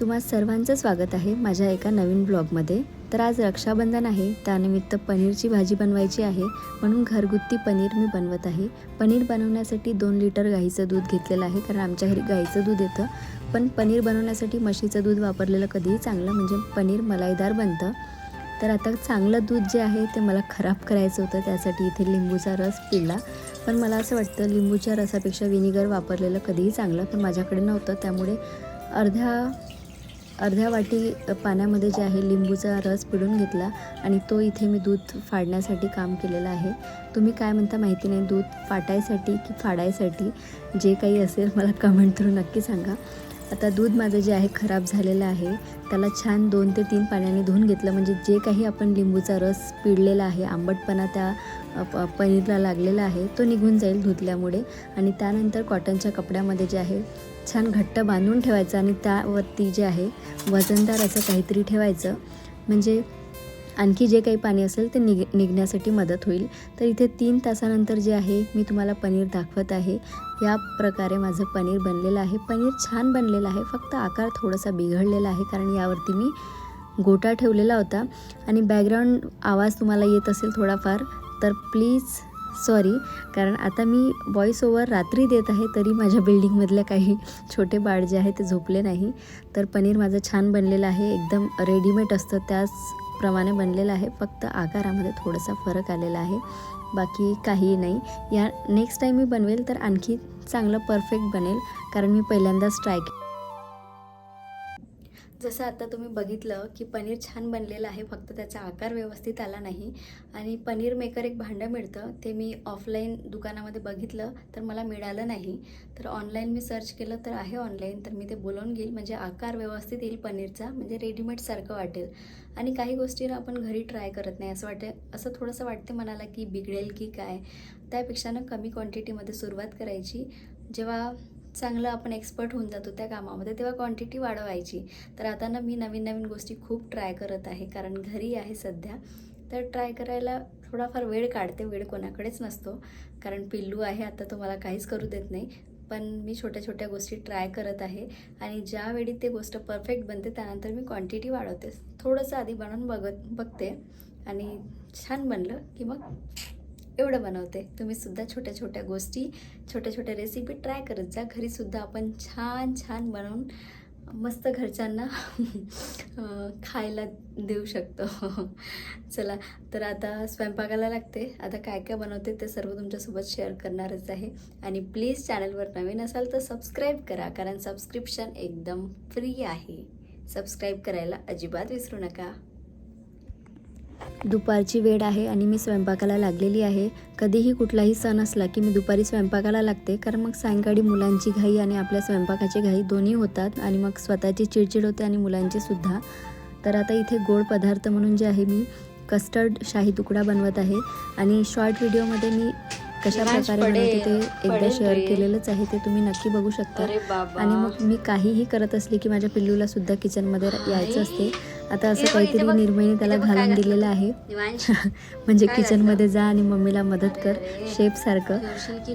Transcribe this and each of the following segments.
तुम्हा सर्वांचं स्वागत आहे माझ्या एका नवीन ब्लॉगमध्ये. तर आज रक्षाबंधन आहे त्यानिमित्त पनीरची भाजी बनवायची आहे म्हणून घरगुती पनीर मी बनवत आहे. पनीर बनवण्यासाठी दोन लिटर गाईचं दूध घेतलेलं आहे कारण आमच्या घरी गाईचं दूध येतं. पण पनीर बनवण्यासाठी म्हशीचं दूध वापरलेलं कधीही चांगलं म्हणजे पनीर मलाईदार बनतं. तर आता चांगलं दूध जे आहे ते मला खराब करायचं होतं त्यासाठी इथे लिंबूचा रस पिला. पण मला असं वाटतं लिंबूच्या रसापेक्षा विनिगर वापरलेलं कधीही चांगलं पण माझ्याकडे नव्हतं. त्यामुळे अर्ध्या अर्ध्या वाटी पाण्यामध्ये जे आहे लिंबूचा रस पिळून घेतला आणि तो इथे मी दूध फाडण्यासाठी काम केलेलं आहे. तुम्ही काय म्हणता माहिती नाही. दूध फाटायसाठी की फाडायसाठी? जे काही असेल मला कमेंट थ्रू नक्की सांगा. आता दूध माझं जे आहे खराब झालेलं आहे त्याला छान दोन ते तीन पाण्याने धुवून घेतलं. म्हणजे जे काही आपण लिंबूचा रस पिळलेला आहे आंबटपणा त्या प- पनीरला लागलेला आहे तो निघून जाईल धुतल्यामुळे. आणि त्यानंतर कॉटनच्या कपड्यामध्ये जे आहे छान घट्ट बांधून ठेवायचं आणि त्यावरती जे आहे वजनदार असं काहीतरी ठेवायचं. म्हणजे आणखी जे काही पाणी असेल ते निघ निघण्यासाठी मदत होईल. तर इथे तीन तासानंतर जे आहे मी तुम्हाला पनीर दाखवत आहे. या प्रकारे माझं पनीर बनलेलं आहे. पनीर छान बनलेलं आहे. फक्त आकार थोडासा बिघडलेला आहे कारण यावरती मी गोटा ठेवलेला होता. आणि बॅकग्राऊंड आवाज तुम्हाला येत असेल थोडाफार तर प्लीज सॉरी कारण आता मी व्हॉइस ओवर रात्री देत आहे तरी माझ्या बिल्डिंगमधल्या काही छोटे बाळ जे आहे ते झोपले नाही. तर पनीर माझं छान बनलेलं आहे. एकदम रेडीमेड असतं. प्रमाणे बनलेलं आहे. फक्त आकारामध्ये थोडासा फरक आलेला आहे. बाकी काहीही नाही. या नेक्स्ट टाईम मी बनवेल तर आणखी चांगलं परफेक्ट बनेल. कारण मी पहिल्यांदाच ट्राय जसं आता तुम्ही बघितलं की पनीर छान बनलेलं आहे फक्त त्याचा आकार व्यवस्थित आला नाही. आणि पनीर मेकर एक भांडं मिळतं ते मी ऑफलाईन दुकानामध्ये बघितलं तर मला मिळालं नाही. तर ऑनलाईन मी सर्च केलं तर आहे ऑनलाईन तर मी ते बोलवून घेईल. म्हणजे आकार व्यवस्थित येईल पनीरचा म्हणजे रेडीमेडसारखं वाटेल. आणि काही गोष्टींना आपण घरी ट्राय करत नाही असं वाटे असं थोडंसं वाटते मनाला की बिघडेल की काय. त्यापेक्षा ना कमी क्वांटिटीमध्ये सुरुवात करायची. जेव्हा चांगलं आपण एक्सपर्ट होऊन जातो त्या कामामध्ये तेव्हा क्वांटिटी वाढवायची. तर आता ना मी नवीन नवीन गोष्टी खूप ट्राय करत आहे कारण घरी आहे सध्या. तर ट्राय करायला थोडाफार वेळ काढते वेळ कोणाकडेच नसतो. कारण पिल्लू आहे आता तो मला काहीच करू देत नाही. पण मी छोट्या छोट्या गोष्टी ट्राय करत आहे. आणि ज्यावेळी ते गोष्ट परफेक्ट बनते त्यानंतर मी क्वांटिटी वाढवते. थोडंसं आधी बनवून बघत बघते. आणि छान बनलं की मग एवढं बनवते. तुम्ही सुद्धा छोट्या छोट्या गोष्टी छोट्या छोट्या रेसिपी ट्राय करत जा. घरीसुद्धा आपण छान छान बनवून मस्त घरच्यांना खायला देऊ शकतो. चला तर आता स्वयंपाकाला लागते. आता काय काय बनवते ते सर्व तुमच्यासोबत शेअर करणारच आहे. आणि प्लीज चॅनलवर नवीन असाल तर सबस्क्राईब करा कारण सबस्क्रिप्शन एकदम फ्री आहे. सबस्क्राईब करायला अजिबात विसरू नका. दुपारची वेळ आहे आणि मी स्वयंपाकाला लागलेली आहे. कधीही कुठलाही सण असला की मी दुपारी स्वयंपाकाला लागते कारण मग सायंकाळी मुलांची घाई आणि आपल्या स्वयंपाकाची घाई दोन्ही होतात आणि मग स्वतःची चिडचिड होते आणि मुलांची सुद्धा. तर आता इथे गोड पदार्थ म्हणून जे आहे मी कस्टर्ड शाही तुकडा बनवत आहे आणि शॉर्ट व्हिडिओमध्ये मी कशा प्रकारे बनवते ते एकदा शेअर. केलेलंच आहे ते तुम्ही नक्की बघू शकता. आणि मग मी काहीही करत असले की माझ्या पिल्लूला सुद्धा किचनमध्ये यायचं असते. आता असं काहीतरी. निर्मयने त्याला घालून दिलेलं. आहे. म्हणजे किचनमध्ये? जा आणि मम्मीला मदत कर. शेपसारखं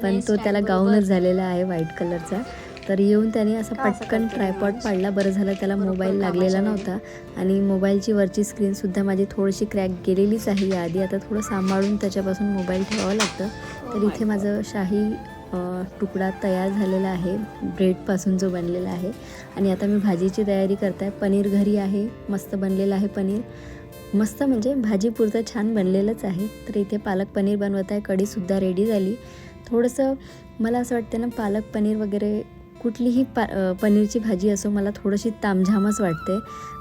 पण तो त्याला? गाऊनच झालेला आहे व्हाईट कलरचा तर येऊन त्याने असं पटकन ट्रायपॉड दिवांश? पाडला. बरं झालं त्याला मोबाईल लागलेला नव्हता. आणि मोबाईलची वरची स्क्रीनसुद्धा माझी थोडीशी क्रॅक गेलेलीच आहे याआधी. आता थोडं सांभाळून त्याच्यापासून मोबाईल ठेवावं लागतं. तर Oh इथे माझं शाही तुकडा तयार झालेला आहे. ब्रेडपासून जो बनलेला आहे. आणि आता मी भाजीची तयारी करताय. पनीर घरी आहे. मस्त बनलेलं आहे पनीर. मस्त म्हणजे भाजीपुरतं छान बनलेलंच आहे. तर इथे पालक पनीर बनवत आहे. कढीसुद्धा रेडी झाली. थोडंसं मला असं वाटतं ना पालक पनीर वगैरे कुठलीही पा पनीरची भाजी असो मला थोडीशी तामझामच वाटते.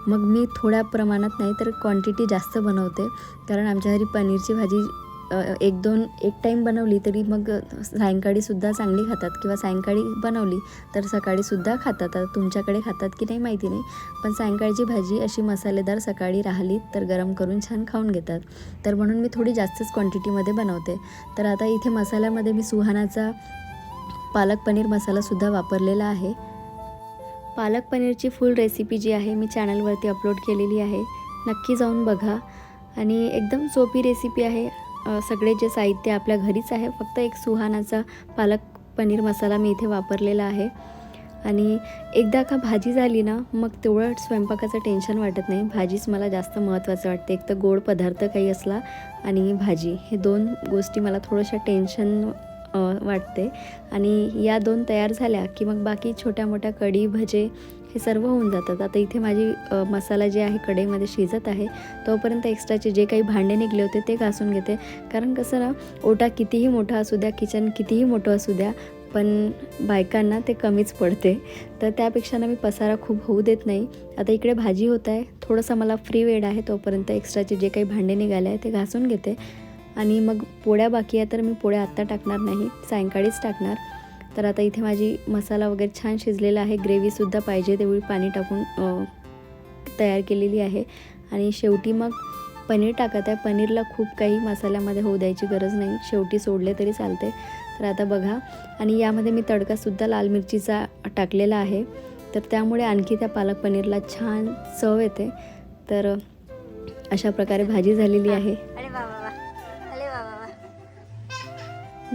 मग मी थोड्या प्रमाणात नाही तर क्वांटिटी जास्त बनवते. कारण आमच्या घरी पनीरची भाजी एक दोन एक टाईम बनवली तरी मग सायंकाळीसुद्धा चांगली खातात किंवा सायंकाळी बनवली तर सकाळीसुद्धा खातात. आता तुमच्याकडे खातात की नाही माहिती नाही पण सायंकाळची भाजी अशी मसालेदार सकाळी राहिली तर गरम करून छान खाऊन घेतात. तर म्हणून मी थोडी जास्तच क्वांटिटीमध्ये बनवते. तर आता इथे मसाल्यामध्ये मी सुहानाचा पालक पनीर मसालासुद्धा वापरलेला आहे. पालक पनीरची फुल रेसिपी जी आहे मी चॅनलवरती अपलोड केलेली आहे. नक्की जाऊन बघा. आणि एकदम सोपी रेसिपी आहे. सगळे जे साहित्य आपल्या घरीच आहे फक्त एक सुहानाचा पालक पनीर मसाला मी इथे वापरलेला आहे. आणि एकदा का भाजी झाली ना मग तेवढं स्वयंपाकाचं टेन्शन वाटत नाही. भाजीच मला जास्त महत्त्वाचं वाटते. एक तर गोड पदार्थ काही असला आणि भाजी हे दोन गोष्टी मला थोड्याशा टेन्शन वाटते. आणि या दोन तयार झाल्या की मग बाकी छोट्या मोठ्या कढी भजे हे सर्व होऊन जातात. आता इथे माझी मसाला जे आहे कढईमध्ये शिजत आहे. तोपर्यंत एक्स्ट्राचे जे काही भांडे निघले होते ते घासून घेते. कारण कसं ना ओटा कितीही मोठा असू द्या किचन कितीही मोठं असू द्या पण बायकांना ते कमीच पडते. तर त्यापेक्षा ना मी पसारा खूप होऊ देत नाही. आता इकडे भाजी होत आहे. थोडंसं मला फ्री वेळ आहे तोपर्यंत एक्स्ट्राचे जे काही भांडे निघाले आहे ते घासून घेते. आणि मग पोळ्या बाकी आहे तर मी पोळ्या आत्ता टाकणार नाही. सायंकाळीच टाकणार. तर आता इथे माझी मसाला वगैरे छान शिजलेला आहे. ग्रेव्हीसुद्धा पाहिजे. तेवढी पाणी टाकून तयार केलेली आहे. आणि शेवटी मग पनीर टाकत आहे. पनीरला खूप काही मसाल्यामध्ये होऊ द्यायची गरज नाही. शेवटी सोडले तरी चालते. तर आता बघा. आणि यामध्ये मी तडकासुद्धा लाल मिरचीचा टाकलेला आहे. तर त्यामुळे आणखी त्या पालक पनीरला छान चव येते. तर अशा प्रकारे भाजी झालेली आहे.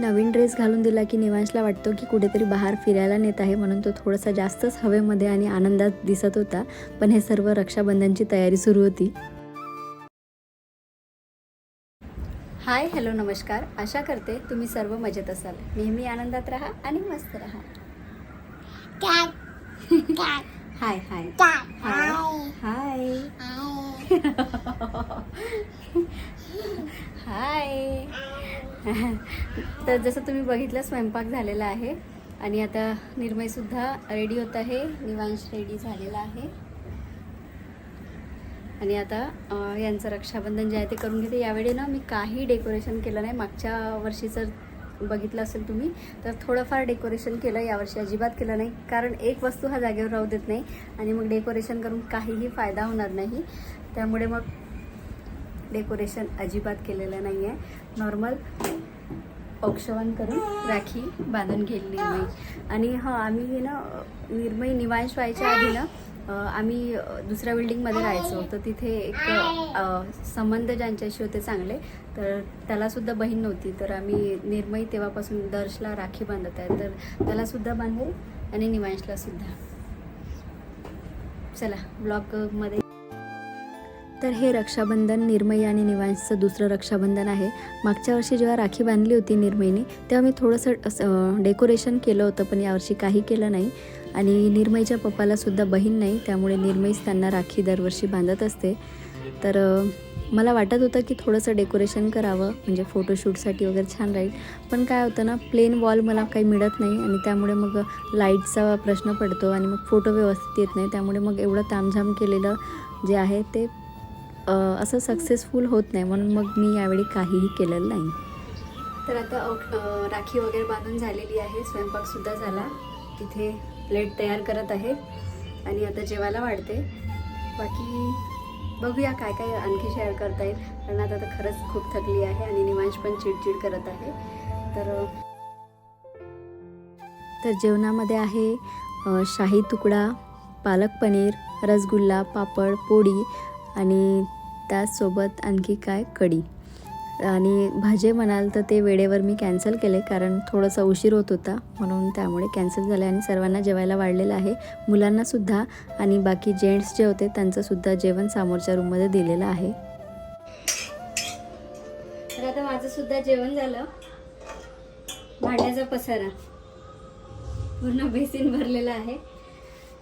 नवीन ड्रेस घालून दिला की निवांशला वाटतो की कुठेतरी बाहेर फिरायला नेत आहे म्हणून तो थोडासा जास्तच हवेमध्ये आणि आनंदात दिसत होता. पण हे सर्व रक्षाबंधनची तयारी सुरू होती. हाय हॅलो नमस्कार. आशा करते तुम्ही सर्व मजेत असाल. नेहमी आनंदात राहा आणि मस्त राहा. हाय हाय. हाय. हाय. हाय तर जसं तुम्ही बघितलं स्वयंपाक झालेला आहे. आणि आता निर्मयसुद्धा रेडी होत आहे. निवांश रेडी झालेला आहे. आणि आता यांचं रक्षाबंधन जे आहे ते करून घेते. यावेळी ना मी काही डेकोरेशन केलं नाही. मागच्या वर्षी जर बघितलं असेल तुम्ही तर थोडंफार डेकोरेशन केलं. यावर्षी अजिबात केलं नाही. कारण एक वस्तू हा जागेवर राहू देत नाही. आणि मग डेकोरेशन करून काहीही फायदा होणार नाही. त्यामुळे मग डेकोरेशन अजिबात केलेलं नाही आहे नॉर्मल औक्षवण करून राखी बांधून घेतली मी. आणि हां आम्ही ना निर्मयी निवांश व्हायच्या आधी ना आम्ही दुसऱ्या बिल्डिंगमध्ये राहायचो. तर तिथे एक संबंध ज्यांच्याशी होते चांगले तर त्यालासुद्धा बहीण नव्हती. तर आम्ही निर्मयी तेव्हापासून दर्शला राखी बांधत आहे. तर त्यालासुद्धा बांधेल आणि निवांशलासुद्धा चला ब्लॉगमध्ये तर हे रक्षाबंधन निर्मयी आणि निवांशचं दुसरं रक्षाबंधन आहे. मागच्या वर्षी जेव्हा राखी बांधली होती निर्मयीने तेव्हा मी थोडंसं असं डेकोरेशन केलं होतं पण यावर्षी काही केलं नाही. आणि निर्मयीच्या पप्पालासुद्धा बहीण नाही त्यामुळे निर्मयीच त्यांना राखी दरवर्षी बांधत असते. तर मला वाटत होतं की थोडंसं डेकोरेशन करावं म्हणजे फोटोशूटसाठी वगैरे छान राहील. पण काय होतं ना प्लेन वॉल मला काही मिळत नाही आणि त्यामुळे मग लाईटचा प्रश्न पडतो आणि मग फोटो व्यवस्थित येत नाही. त्यामुळे मग एवढं तामझाम केलेलं जे आहे ते असं सक्सेसफुल होत नाही म्हणून मग मी यावेळी काहीही केलेलं नाही. तर आता राखी वगैरे बांधून झालेली आहे. स्वयंपाकसुद्धा झाला. तिथे प्लेट तयार करत आहे. आणि आता जेवायला वाढते. बाकी बघूया काय काय आणखी शेअर करता येईल. कारण आता तर खरंच खूप थकली आहे आणि निवांश पण चिडचिड करत आहे. तर तर जेवणामध्ये आहे शाही तुकडा पालक पनीर रसगुल्ला पापड पोळी आणि त्याचसोबत आणखी काय कढी. आणि भाजे म्हणाल तर ते वेळेवर मी कॅन्सल केले कारण थोडंसं उशीर होत होता. म्हणून त्यामुळे कॅन्सल झाले आणि सर्वांना जेवायला वाढलेलं आहे. मुलांनासुद्धा आणि बाकी जेंट्स जे होते त्यांचंसुद्धा जेवण समोरच्या रूममध्ये दिलेलं आहे. तर आता माझंसुद्धा जेवण झालं. भांड्याचा पसारा. पूर्ण बेसिन भरलेला आहे.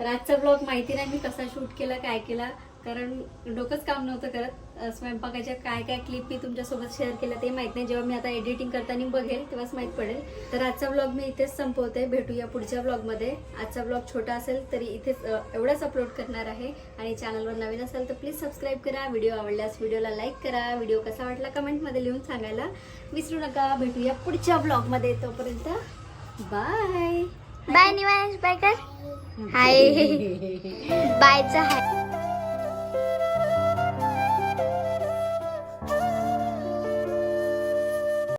तर आजचा ब्लॉग माहिती नाही मी कसा शूट केला काय केला. कारण डोकंच काम नव्हतं करत. स्वयंपाकाच्या काय काय क्लिप मी तुमच्यासोबत शेअर केल्या ते माहीत नाही. जेव्हा मी आता एडिटिंग करताना बघेल तेव्हाच माहीत पडेल. तर आजचा ब्लॉग मी इथेच संपवते. भेटूया पुढच्या ब्लॉगमध्ये आजचा ब्लॉग छोटा असेल तरी इथेच एवढाच अपलोड करणार आहे. आणि चॅनलवर नवीन असाल तर प्लीज सबस्क्राईब करा. व्हिडिओ आवडल्यास व्हिडिओला लाईक करा. व्हिडिओ कसा वाटला कमेंटमध्ये लिहून सांगायला विसरू नका. भेटूया पुढच्या ब्लॉगमध्ये तोपर्यंत बाय बाय निवांश बाय कर हाय बायचा हाय